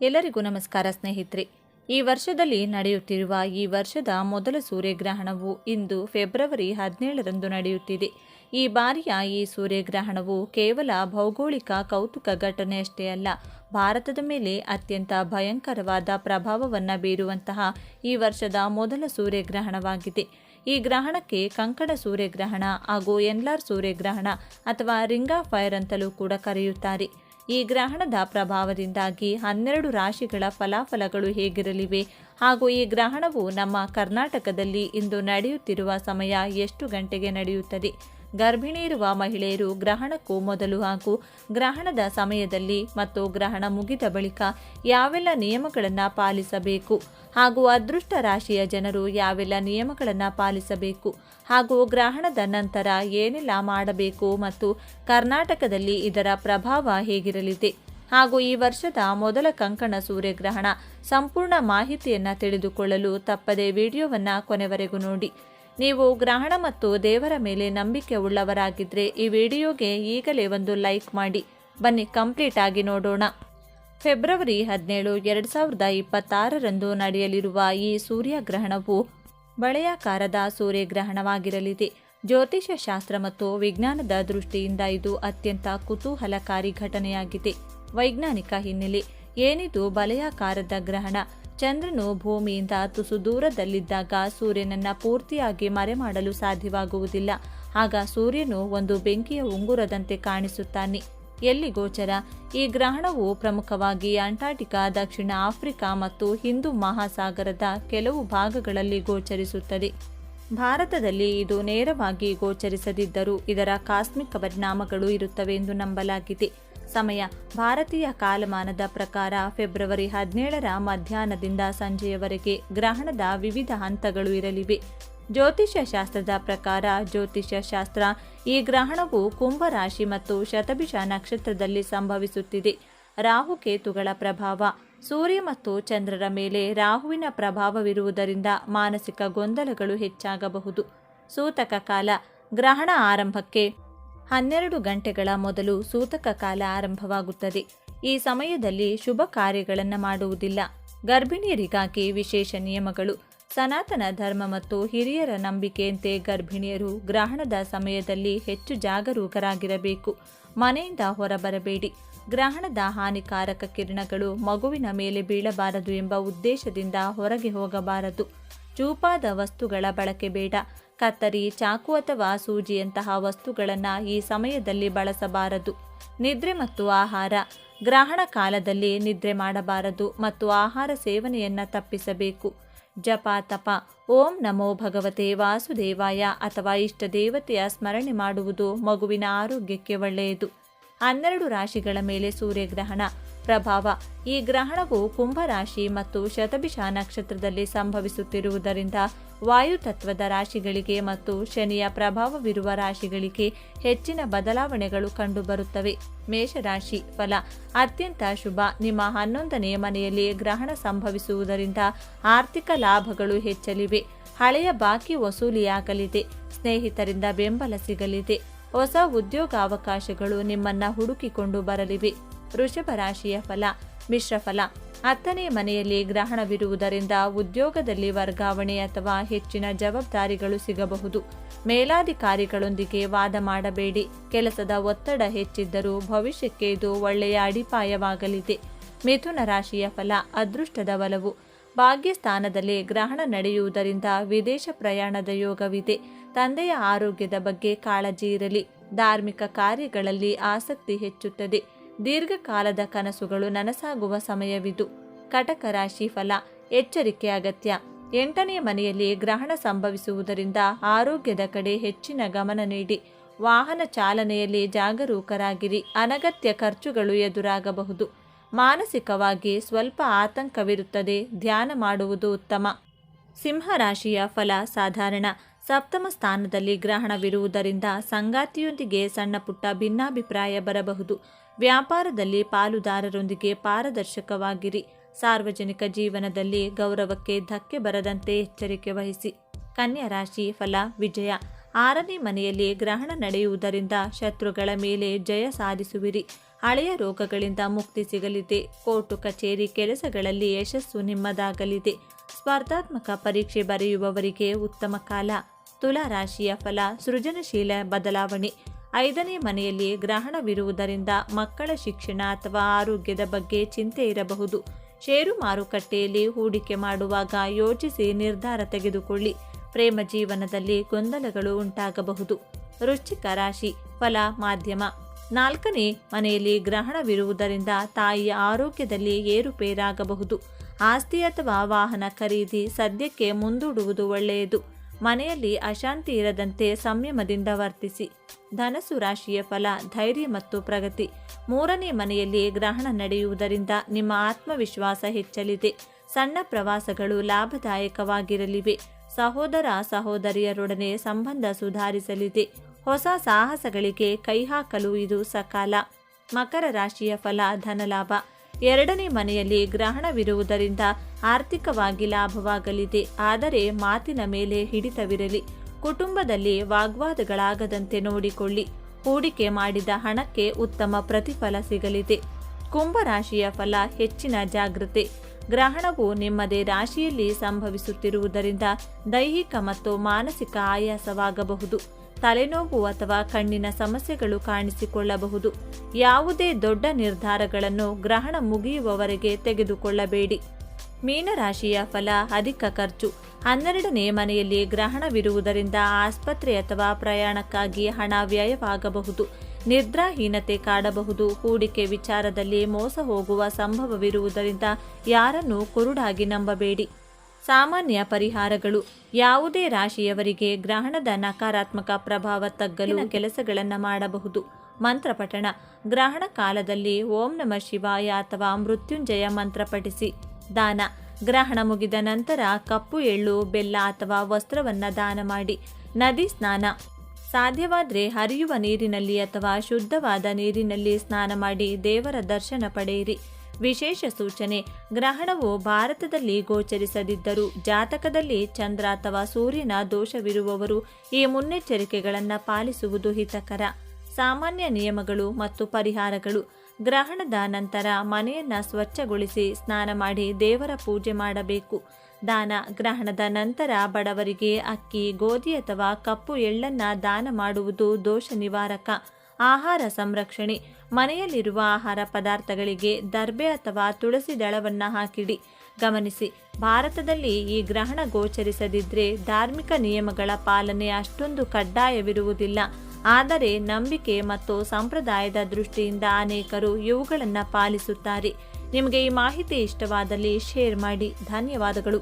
ಎಲ್ಲರಿಗೂ ನಮಸ್ಕಾರ ಸ್ನೇಹಿತರೆ. ಈ ವರ್ಷದಲ್ಲಿ ನಡೆಯುತ್ತಿರುವ ಈ ವರ್ಷದ ಮೊದಲ ಸೂರ್ಯಗ್ರಹಣವು ಇಂದು ಫೆಬ್ರವರಿ ಹದಿನೇಳರಂದು ನಡೆಯುತ್ತಿದೆ. ಈ ಬಾರಿಯ ಈ ಸೂರ್ಯಗ್ರಹಣವು ಕೇವಲ ಭೌಗೋಳಿಕ ಕೌತುಕ ಘಟನೆಯಷ್ಟೇ ಅಲ್ಲ, ಭಾರತದ ಮೇಲೆ ಅತ್ಯಂತ ಭಯಂಕರವಾದ ಪ್ರಭಾವವನ್ನು ಬೀರುವಂತಹ ಈ ವರ್ಷದ ಮೊದಲ ಸೂರ್ಯಗ್ರಹಣವಾಗಿದೆ. ಈ ಗ್ರಹಣಕ್ಕೆ ಕಂಕಣ ಸೂರ್ಯಗ್ರಹಣ ಹಾಗೂ ಎನ್ಲಾರ್ ಸೂರ್ಯಗ್ರಹಣ ಅಥವಾ ರಿಂಗಾ ಫೈರ್ ಅಂತಲೂ ಕೂಡ ಕರೆಯುತ್ತಾರೆ. ಈ ಗ್ರಹಣದ ಪ್ರಭಾವದಿಂದಾಗಿ ಹನ್ನೆರಡು ರಾಶಿಗಳ ಫಲಾಫಲಗಳು ಹೇಗಿರಲಿವೆ? ಹಾಗೂ ಈ ಗ್ರಹಣವು ನಮ್ಮ ಕರ್ನಾಟಕದಲ್ಲಿ ಇಂದು ನಡೆಯುತ್ತಿರುವ ಸಮಯ ಎಷ್ಟು ಗಂಟೆಗೆ ನಡೆಯುತ್ತದೆ? ಗರ್ಭಿಣಿ ಇರುವ ಮಹಿಳೆಯರು ಗ್ರಹಣಕ್ಕೂ ಮೊದಲು ಹಾಗೂ ಗ್ರಹಣದ ಸಮಯದಲ್ಲಿ ಮತ್ತು ಗ್ರಹಣ ಮುಗಿದ ಬಳಿಕ ಯಾವೆಲ್ಲ ನಿಯಮಗಳನ್ನು ಪಾಲಿಸಬೇಕು ಹಾಗೂ ಅದೃಷ್ಟ ರಾಶಿಯ ಜನರು ಯಾವೆಲ್ಲ ನಿಯಮಗಳನ್ನು ಪಾಲಿಸಬೇಕು ಹಾಗೂ ಗ್ರಹಣದ ನಂತರ ಏನೆಲ್ಲ ಮಾಡಬೇಕು ಮತ್ತು ಕರ್ನಾಟಕದಲ್ಲಿ ಇದರ ಪ್ರಭಾವ ಹೇಗಿರಲಿದೆ ಹಾಗೂ ಈ ವರ್ಷದ ಮೊದಲ ಕಂಕಣ ಸೂರ್ಯಗ್ರಹಣ ಸಂಪೂರ್ಣ ಮಾಹಿತಿಯನ್ನು ತಿಳಿದುಕೊಳ್ಳಲು ತಪ್ಪದೆ ವಿಡಿಯೋವನ್ನು ಕೊನೆವರೆಗೂ ನೋಡಿ ನೀವು ಗ್ರಹಣ ಮತ್ತು ದೇವರ ಮೇಲೆ ನಂಬಿಕೆ ಉಳ್ಳವರಾಗಿದ್ದರೆ ಈ ವಿಡಿಯೋಗೆ ಈಗಲೇ ಒಂದು ಲೈಕ್ ಮಾಡಿ. ಬನ್ನಿ ಕಂಪ್ಲೀಟ್ ಆಗಿ ನೋಡೋಣ. ಫೆಬ್ರವರಿ ಹದಿನೇಳು, ಎರಡು ಸಾವಿರದ ಇಪ್ಪತ್ತಾರರಂದು ನಡೆಯಲಿರುವ ಈ ಸೂರ್ಯಗ್ರಹಣವು ಬಳೆಯಾಕಾರದ ಸೂರ್ಯಗ್ರಹಣವಾಗಿರಲಿದೆ. ಜ್ಯೋತಿಷ್ಯ ಶಾಸ್ತ್ರ ಮತ್ತು ವಿಜ್ಞಾನದ ದೃಷ್ಟಿಯಿಂದ ಇದು ಅತ್ಯಂತ ಕುತೂಹಲಕಾರಿ ಘಟನೆಯಾಗಿದೆ. ವೈಜ್ಞಾನಿಕ ಹಿನ್ನೆಲೆ ಏನಿದು ಬಲೆಯಾಕಾರದ ಗ್ರಹಣ? ಚಂದ್ರನು ಭೂಮಿಯಿಂದ ತುಸು ದೂರದಲ್ಲಿದ್ದಾಗ ಸೂರ್ಯನನ್ನು ಪೂರ್ತಿಯಾಗಿ ಮರೆಮಾಡಲು ಸಾಧ್ಯವಾಗುವುದಿಲ್ಲ. ಆಗ ಸೂರ್ಯನು ಒಂದು ಬೆಂಕಿಯ ಉಂಗುರದಂತೆ ಕಾಣಿಸುತ್ತಾನೆ. ಎಲ್ಲಿ ಗೋಚರ? ಈ ಗ್ರಹಣವು ಪ್ರಮುಖವಾಗಿ ಅಂಟಾರ್ಟಿಕಾ, ದಕ್ಷಿಣ ಆಫ್ರಿಕಾ ಮತ್ತು ಹಿಂದೂ ಮಹಾಸಾಗರದ ಕೆಲವು ಭಾಗಗಳಲ್ಲಿ ಗೋಚರಿಸುತ್ತದೆ. ಭಾರತದಲ್ಲಿ ಇದು ನೇರವಾಗಿ ಗೋಚರಿಸದಿದ್ದರೂ ಇದರ ಕಾಸ್ಮಿಕ ಪರಿಣಾಮಗಳು ಇರುತ್ತವೆ ಎಂದು ನಂಬಲಾಗಿದೆ. ಸಮಯ ಭಾರತೀಯ ಕಾಲಮಾನದ ಪ್ರಕಾರ ಫೆಬ್ರವರಿ ಹದಿನೇಳರ ಮಧ್ಯಾಹ್ನದಿಂದ ಸಂಜೆಯವರೆಗೆ ಗ್ರಹಣದ ವಿವಿಧ ಹಂತಗಳು ಇರಲಿವೆ. ಜ್ಯೋತಿಷ್ಯ ಶಾಸ್ತ್ರದ ಪ್ರಕಾರ ಜ್ಯೋತಿಷ್ಯ ಶಾಸ್ತ್ರ ಈ ಗ್ರಹಣವು ಕುಂಭರಾಶಿ ಮತ್ತು ಶತಭಿಷ ನಕ್ಷತ್ರದಲ್ಲಿ ಸಂಭವಿಸುತ್ತಿದೆ. ರಾಹುಕೇತುಗಳ ಪ್ರಭಾವ, ಸೂರ್ಯ ಮತ್ತು ಚಂದ್ರರ ಮೇಲೆ ರಾಹುವಿನ ಪ್ರಭಾವವಿರುವುದರಿಂದ ಮಾನಸಿಕ ಗೊಂದಲಗಳು ಹೆಚ್ಚಾಗಬಹುದು. ಸೂತಕ ಕಾಲ, ಗ್ರಹಣ ಆರಂಭಕ್ಕೆ ಹನ್ನೆರಡು ಗಂಟೆಗಳ ಮೊದಲು ಸೂತಕ ಕಾಲ ಆರಂಭವಾಗುತ್ತದೆ. ಈ ಸಮಯದಲ್ಲಿ ಶುಭ ಕಾರ್ಯಗಳನ್ನು ಮಾಡುವುದಿಲ್ಲ. ಗರ್ಭಿಣಿಯರಿಗಾಗಿ ವಿಶೇಷ ನಿಯಮಗಳು. ಸನಾತನ ಧರ್ಮ ಮತ್ತು ಹಿರಿಯರ ನಂಬಿಕೆಯಂತೆ ಗರ್ಭಿಣಿಯರು ಗ್ರಹಣದ ಸಮಯದಲ್ಲಿ ಹೆಚ್ಚು ಜಾಗರೂಕರಾಗಿರಬೇಕು. ಮನೆಯಿಂದ ಹೊರಬರಬೇಡಿ. ಗ್ರಹಣದ ಹಾನಿಕಾರಕ ಕಿರಣಗಳು ಮಗುವಿನ ಮೇಲೆ ಬೀಳಬಾರದು ಎಂಬ ಉದ್ದೇಶದಿಂದ ಹೊರಗೆ ಹೋಗಬಾರದು. ಚೂಪಾದ ವಸ್ತುಗಳ ಬಳಕೆ ಬೇಡ. ಕತ್ತರಿ, ಚಾಕು ಅಥವಾ ಸೂಜಿಯಂತಹ ವಸ್ತುಗಳನ್ನು ಈ ಸಮಯದಲ್ಲಿ ಬಳಸಬಾರದು. ನಿದ್ರೆ ಮತ್ತು ಆಹಾರ. ಗ್ರಹಣ ಕಾಲದಲ್ಲಿ ನಿದ್ರೆ ಮಾಡಬಾರದು ಮತ್ತು ಆಹಾರ ಸೇವನೆಯನ್ನು ತಪ್ಪಿಸಬೇಕು. ಜಪ, ತಪ. ಓಂ ನಮೋ ಭಗವತೆ ವಾಸುದೇವಾಯ ಅಥವಾ ಇಷ್ಟ ದೇವತೆಯ ಸ್ಮರಣೆ ಮಾಡುವುದು ಮಗುವಿನ ಆರೋಗ್ಯಕ್ಕೆ ಒಳ್ಳೆಯದು. ಹನ್ನೆರಡು ರಾಶಿಗಳ ಮೇಲೆ ಸೂರ್ಯಗ್ರಹಣ. ಪ್ರಭಾವ. ಈ ಗ್ರಹಣವು ಕುಂಭರಾಶಿ ಮತ್ತು ಶತಭಿಷ ನಕ್ಷತ್ರದಲ್ಲಿ ಸಂಭವಿಸುತ್ತಿರುವುದರಿಂದ ವಾಯುತತ್ವದ ರಾಶಿಗಳಿಗೆ ಮತ್ತು ಶನಿಯ ಪ್ರಭಾವವಿರುವ ರಾಶಿಗಳಿಗೆ ಹೆಚ್ಚಿನ ಬದಲಾವಣೆಗಳು ಕಂಡುಬರುತ್ತವೆ. ಮೇಷರಾಶಿ ಫಲ. ಅತ್ಯಂತ ಶುಭ. ನಿಮ್ಮ ಹನ್ನೊಂದನೆಯ ಮನೆಯಲ್ಲಿ ಗ್ರಹಣ ಸಂಭವಿಸುವುದರಿಂದ ಆರ್ಥಿಕ ಲಾಭಗಳು ಹೆಚ್ಚಲಿವೆ. ಹಳೆಯ ಬಾಕಿ ವಸೂಲಿಯಾಗಲಿದೆ. ಸ್ನೇಹಿತರಿಂದ ಬೆಂಬಲ ಸಿಗಲಿದೆ. ಹೊಸ ಉದ್ಯೋಗಾವಕಾಶಗಳು ನಿಮ್ಮನ್ನ ಹುಡುಕಿಕೊಂಡು ಬರಲಿವೆ. ವೃಷಭ ರಾಶಿಯ ಫಲ. ಮಿಶ್ರ ಫಲ. ಹತ್ತನೇ ಮನೆಯಲ್ಲಿ ಗ್ರಹಣವಿರುವುದರಿಂದ ಉದ್ಯೋಗದಲ್ಲಿ ವರ್ಗಾವಣೆ ಅಥವಾ ಹೆಚ್ಚಿನ ಜವಾಬ್ದಾರಿಗಳು ಸಿಗಬಹುದು. ಮೇಲಾಧಿಕಾರಿಗಳೊಂದಿಗೆ ವಾದ ಮಾಡಬೇಡಿ. ಕೆಲಸದ ಒತ್ತಡ ಹೆಚ್ಚಿದ್ದರೂ ಭವಿಷ್ಯಕ್ಕೆ ಇದು ಒಳ್ಳೆಯ ಅಡಿಪಾಯವಾಗಲಿದೆ. ಮಿಥುನ ರಾಶಿಯ ಫಲ ಅದೃಷ್ಟದ ಒಲವು. ಭಾಗ್ಯಸ್ಥಾನದಲ್ಲಿ ಗ್ರಹಣ ನಡೆಯುವುದರಿಂದ ವಿದೇಶ ಪ್ರಯಾಣದ ಯೋಗವಿದೆ. ತಂದೆಯ ಆರೋಗ್ಯದ ಬಗ್ಗೆ ಕಾಳಜಿ ಇರಲಿ. ಧಾರ್ಮಿಕ ಕಾರ್ಯಗಳಲ್ಲಿ ಆಸಕ್ತಿ ಹೆಚ್ಚುತ್ತದೆ. ದೀರ್ಘಕಾಲದ ಕನಸುಗಳು ನನಸಾಗುವ ಸಮಯವಿದು. ಕಟಕ ರಾಶಿ ಫಲ, ಎಚ್ಚರಿಕೆ ಅಗತ್ಯ. ಎಂಟನೇ ಮನೆಯಲ್ಲಿ ಗ್ರಹಣ ಸಂಭವಿಸುವುದರಿಂದ ಆರೋಗ್ಯದ ಕಡೆ ಹೆಚ್ಚಿನ ಗಮನ ನೀಡಿ. ವಾಹನ ಚಾಲನೆಯಲ್ಲಿ ಜಾಗರೂಕರಾಗಿರಿ. ಅನಗತ್ಯ ಖರ್ಚುಗಳು ಎದುರಾಗಬಹುದು. ಮಾನಸಿಕವಾಗಿ ಸ್ವಲ್ಪ ಆತಂಕವಿರುತ್ತದೆ. ಧ್ಯಾನ ಮಾಡುವುದು ಉತ್ತಮ. ಸಿಂಹರಾಶಿಯ ಫಲ ಸಾಧಾರಣ. ಸಪ್ತಮ ಸ್ಥಾನದಲ್ಲಿ ಗ್ರಹಣವಿರುವುದರಿಂದ ಸಂಗಾತಿಯೊಂದಿಗೆ ಸಣ್ಣ ಪುಟ್ಟ ಭಿನ್ನಾಭಿಪ್ರಾಯ ಬರಬಹುದು. ವ್ಯಾಪಾರದಲ್ಲಿ ಪಾಲುದಾರರೊಂದಿಗೆ ಪಾರದರ್ಶಕವಾಗಿರಿ. ಸಾರ್ವಜನಿಕ ಜೀವನದಲ್ಲಿ ಗೌರವಕ್ಕೆ ಧಕ್ಕೆ ಬರದಂತೆ ಎಚ್ಚರಿಕೆ ವಹಿಸಿ. ಕನ್ಯಾ ರಾಶಿ ಫಲ ವಿಜಯ. ಆರನೇ ಮನೆಯಲ್ಲಿ ಗ್ರಹಣ ನಡೆಯುವುದರಿಂದ ಶತ್ರುಗಳ ಮೇಲೆ ಜಯ ಸಾಧಿಸುವಿರಿ. ಹಳೆಯ ರೋಗಗಳಿಂದ ಮುಕ್ತಿ ಸಿಗಲಿದೆ. ಕೋರ್ಟು ಕಚೇರಿ ಕೆಲಸಗಳಲ್ಲಿ ಯಶಸ್ಸು ನಿಮ್ಮದಾಗಲಿದೆ. ಸ್ಪರ್ಧಾತ್ಮಕ ಪರೀಕ್ಷೆ ಬರೆಯುವವರಿಗೆ ಉತ್ತಮ ಕಾಲ. ತುಲಾ ರಾಶಿಯ ಫಲ ಸೃಜನಶೀಲ ಬದಲಾವಣೆ. ಐದನೇ ಮನೆಯಲ್ಲಿ ಗ್ರಹಣವಿರುವುದರಿಂದ ಮಕ್ಕಳ ಶಿಕ್ಷಣ ಅಥವಾ ಆರೋಗ್ಯದ ಬಗ್ಗೆ ಚಿಂತೆ ಇರಬಹುದು. ಷೇರು ಮಾರುಕಟ್ಟೆಯಲ್ಲಿ ಹೂಡಿಕೆ ಮಾಡುವಾಗ ಯೋಚಿಸಿ ನಿರ್ಧಾರ ತೆಗೆದುಕೊಳ್ಳಿ. ಪ್ರೇಮ ಜೀವನದಲ್ಲಿ ಗೊಂದಲಗಳು ಉಂಟಾಗಬಹುದು. ವೃಶ್ಚಿಕ ರಾಶಿ ಫಲ ಮಾಧ್ಯಮ. ನಾಲ್ಕನೇ ಮನೆಯಲ್ಲಿ ಗ್ರಹಣವಿರುವುದರಿಂದ ತಾಯಿಯ ಆರೋಗ್ಯದಲ್ಲಿ ಏರುಪೇರಾಗಬಹುದು. ಆಸ್ತಿ ಅಥವಾ ವಾಹನ ಖರೀದಿ ಸದ್ಯಕ್ಕೆ ಮುಂದೂಡುವುದು ಒಳ್ಳೆಯದು. ಮನೆಯಲ್ಲಿ ಅಶಾಂತಿ ಇರದಂತೆ ಸಂಯಮದಿಂದ ವರ್ತಿಸಿ. ಧನಸು ರಾಶಿಯ ಫಲ, ಧೈರ್ಯ ಮತ್ತು ಪ್ರಗತಿ. ಮೂರನೇ ಮನೆಯಲ್ಲಿ ಗ್ರಹಣ ನಡೆಯುವುದರಿಂದ ನಿಮ್ಮ ಆತ್ಮವಿಶ್ವಾಸ ಹೆಚ್ಚಲಿದೆ. ಸಣ್ಣ ಪ್ರವಾಸಗಳು ಲಾಭದಾಯಕವಾಗಿರಲಿವೆ. ಸಹೋದರ ಸಹೋದರಿಯರೊಡನೆ ಸಂಬಂಧ ಸುಧಾರಿಸಲಿದೆ. ಹೊಸ ಸಾಹಸಗಳಿಗೆ ಕೈಹಾಕಲು ಇದು ಸಕಾಲ. ಮಕರ ರಾಶಿಯ ಫಲ, ಧನಲಾಭ. ಎರಡನೇ ಮನೆಯಲ್ಲಿ ಗ್ರಹಣವಿರುವುದರಿಂದ ಆರ್ಥಿಕವಾಗಿ ಲಾಭವಾಗಲಿದೆ. ಆದರೆ ಮಾತಿನ ಮೇಲೆ ಹಿಡಿತವಿರಲಿ. ಕುಟುಂಬದಲ್ಲಿ ವಾಗ್ವಾದಗಳಾಗದಂತೆ ನೋಡಿಕೊಳ್ಳಿ. ಹೂಡಿಕೆ ಮಾಡಿದ ಹಣಕ್ಕೆ ಉತ್ತಮ ಪ್ರತಿಫಲ ಸಿಗಲಿದೆ. ಕುಂಭರಾಶಿಯ ಫಲ ಹೆಚ್ಚಿನ ಜಾಗೃತಿ. ಗ್ರಹಣವು ನಿಮ್ಮದೇ ರಾಶಿಯಲ್ಲಿ ಸಂಭವಿಸುತ್ತಿರುವುದರಿಂದ ದೈಹಿಕ ಮತ್ತು ಮಾನಸಿಕ ಆಯಾಸವಾಗಬಹುದು. ತಲೆನೋವು ಅಥವಾ ಕಣ್ಣಿನ ಸಮಸ್ಯೆಗಳು ಕಾಣಿಸಿಕೊಳ್ಳಬಹುದು. ಯಾವುದೇ ದೊಡ್ಡ ನಿರ್ಧಾರಗಳನ್ನು ಗ್ರಹಣ ಮುಗಿಯುವವರೆಗೆ ತೆಗೆದುಕೊಳ್ಳಬೇಡಿ. ಮೀನರಾಶಿಯ ಫಲ ಅಧಿಕ ಖರ್ಚು. ಹನ್ನೆರಡನೇ ಮನೆಯಲ್ಲಿ ಗ್ರಹಣವಿರುವುದರಿಂದ ಆಸ್ಪತ್ರೆ ಅಥವಾ ಪ್ರಯಾಣಕ್ಕಾಗಿ ಹಣ ವ್ಯಯವಾಗಬಹುದು. ನಿದ್ರಾಹೀನತೆ ಕಾಡಬಹುದು. ಹೂಡಿಕೆ ವಿಚಾರದಲ್ಲಿ ಮೋಸ ಹೋಗುವ ಸಂಭವವಿರುವುದರಿಂದ ಯಾರನ್ನೂ ಕುರುಡಾಗಿ ನಂಬಬೇಡಿ. ಸಾಮಾನ್ಯ ಪರಿಹಾರಗಳು. ಯಾವುದೇ ರಾಶಿಯವರಿಗೆ ಗ್ರಹಣದ ನಕಾರಾತ್ಮಕ ಪ್ರಭಾವ ತಗ್ಗಲು ಕೆಲಸಗಳನ್ನು ಮಾಡಬಹುದು. ಮಂತ್ರ ಪಠಣ. ಗ್ರಹಣ ಕಾಲದಲ್ಲಿ ಓಂ ನಮ ಶಿವಾಯ ಅಥವಾ ಮೃತ್ಯುಂಜಯ ಮಂತ್ರ ಪಠಿಸಿ. ದಾನ. ಗ್ರಹಣ ಮುಗಿದ ನಂತರ ಕಪ್ಪು ಎಳ್ಳು ಬೆಲ್ಲ ಅಥವಾ ವಸ್ತ್ರವನ್ನು ದಾನ ಮಾಡಿ. ನದಿ ಸ್ನಾನ. ಸಾಧ್ಯವಾದರೆ ಹರಿಯುವ ನೀರಿನಲ್ಲಿ ಅಥವಾ ಶುದ್ಧವಾದ ನೀರಿನಲ್ಲಿ ಸ್ನಾನ ಮಾಡಿ ದೇವರ ದರ್ಶನ ಪಡೆಯಿರಿ. ವಿಶೇಷ ಸೂಚನೆ. ಗ್ರಹಣವು ಭಾರತದಲ್ಲಿ ಗೋಚರಿಸದಿದ್ದರೂ ಜಾತಕದಲ್ಲಿ ಚಂದ್ರ ಅಥವಾ ಸೂರ್ಯನ ದೋಷವಿರುವವರು ಈ ಮುನ್ನೆಚ್ಚರಿಕೆಗಳನ್ನು ಪಾಲಿಸುವುದು ಹಿತಕರ. ಸಾಮಾನ್ಯ ನಿಯಮಗಳು ಮತ್ತು ಪರಿಹಾರಗಳು. ಗ್ರಹಣದ ನಂತರ ಮನೆಯನ್ನ ಸ್ವಚ್ಛಗೊಳಿಸಿ ಸ್ನಾನ ಮಾಡಿ ದೇವರ ಪೂಜೆ ಮಾಡಬೇಕು. ದಾನ ಗ್ರಹಣದ ನಂತರ ಬಡವರಿಗೆ ಅಕ್ಕಿ, ಗೋಧಿ ಅಥವಾ ಕಪ್ಪು ಎಳ್ಳನ್ನ ದಾನ ಮಾಡುವುದು ದೋಷ ನಿವಾರಕ ಆಹಾರ ಸಂರಕ್ಷಣೆ. ಮನೆಯಲ್ಲಿರುವ ಆಹಾರ ಪದಾರ್ಥಗಳಿಗೆ ದರ್ಬೆ ಅಥವಾ ತುಳಸಿ ದಳವನ್ನು ಹಾಕಿಡಿ. ಗಮನಿಸಿ, ಭಾರತದಲ್ಲಿ ಈ ಗ್ರಹಣ ಗೋಚರಿಸದಿದ್ದರೆ ಧಾರ್ಮಿಕ ನಿಯಮಗಳ ಪಾಲನೆ ಅಷ್ಟೊಂದು ಕಡ್ಡಾಯವಿರುವುದಿಲ್ಲ. ಆದರೆ ನಂಬಿಕೆ ಮತ್ತು ಸಂಪ್ರದಾಯದ ದೃಷ್ಟಿಯಿಂದ ಅನೇಕರು ಇವುಗಳನ್ನು ಪಾಲಿಸುತ್ತಾರೆ. ನಿಮಗೆ ಈ ಮಾಹಿತಿ ಇಷ್ಟವಾದಲ್ಲಿ ಶೇರ್ ಮಾಡಿ. ಧನ್ಯವಾದಗಳು.